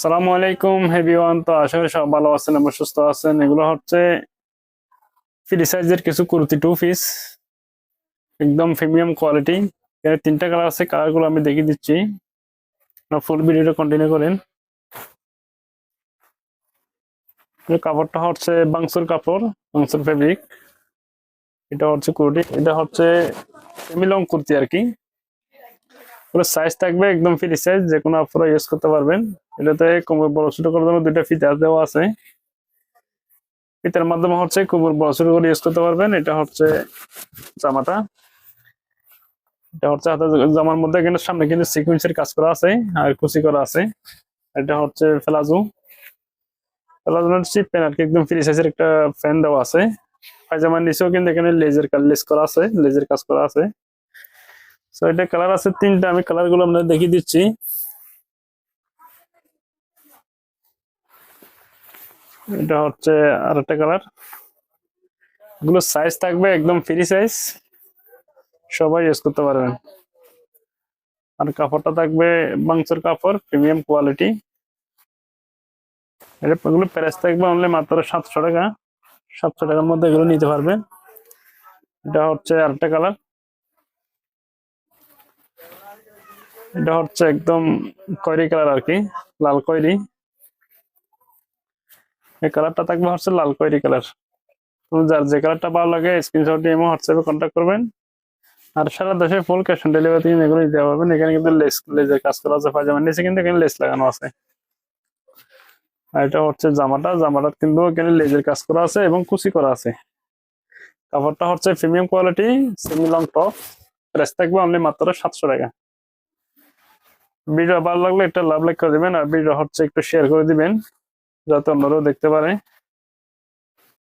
সালামু আলাইকুম হেভিওয়ান তো আশা করি সব ভালো আছেন এবং সুস্থ আছেন। এগুলো হচ্ছে ফ্রি সাইজের কিছু কুর্তি টু পিস একদম প্রিমিয়াম কোয়ালিটি এখানে তিনটা কালার আছে কালারগুলো আমি দেখিয়ে দিচ্ছি। ফুল ভিডিওটা কন্টিনিউ করেন। কাপড়টা হচ্ছে বাংসুর কাপড়, বাংসুর ফেব্রিক এটা হচ্ছে কুর্তি, এটা হচ্ছে সেমি লং কুর্তি আর কি। পুরো সাইজ থাকবে একদম ফ্রি সাইজ যে কোনো আপনারা ইউজ করতে পারবেন। এটাতে কোমর বড় ছোট করার জন্য দুইটা ফিতা দেওয়া আছে। ফিতার মাধ্যমে হচ্ছে কোমর বড় ছোট করে ইউজ করতে পারবেন। এটা হচ্ছে জামাটা। এটা হচ্ছে হাতে জামার মধ্যে কিন্তু সামনে কিন্তু সিকুয়েন্সের কাজ করা আছে আর কুচি করা আছে। এটা হচ্ছে ফেলাজু ফেলাজু চিপ প্যান আর কি একদম ফ্রি সাইজের একটা ফ্যান দেওয়া আছে। পায়জামার নিচেও কিন্তু এখানে লেজার লেস করা আছে লেজার কাজ করা আছে। সো এটা কালার আছে তিনটা, আমি কালারগুলো আপনাদের দেখিয়ে দিচ্ছি। এটা হচ্ছে আর একটা কালার এগুলো সাইজ থাকবে একদম ফ্রি সাইজ সবাই ইউজ করতে পারবেন। আর কাপড়টা থাকবে বাংসুর কাপড় প্রিমিয়াম কোয়ালিটি এটা এগুলো প্রাইস থাকবে অনলি মাত্র সাতশো টাকা। সাতশো টাকার মধ্যে এগুলো নিতে পারবেন। এটা হচ্ছে আরেকটা কালার এটা হচ্ছে একদম কয়রি কালার আর কি, লাল খয়েরি। এই কালারটা থাকবে হচ্ছে লাল কয়রি কালার। যার যে কালারটা ভালো লাগে স্ক্রিনশট দিয়ে হোয়াটসঅ্যাপে কন্ট্যাক্ট করবেন। আর সারা দেশে ফুল ক্যাশ অন ডেলিভারি এগুলো দিতে পারবেন এখানে কিন্তু লেস লেজের কাজ করা আছে পায়জামার নিচে কিন্তু এখানে লেস লাগানো আছে। আর এটা হচ্ছে জামাটা। জামাটা কিন্তু এখানে লেজের কাজ করা আছে এবং কুচি করা আছে। কাপড়টা হচ্ছে premium quality semi long top price থাকবে অনলি মাত্র সাতশো টাকা। ভিডিও ভালো লাগলে একটা লাভ লাইক করে দিবেন, আর ভিডিও হচ্ছে একটু শেয়ার করে দিবেন, যাতে অন্যরাও দেখতে পারে।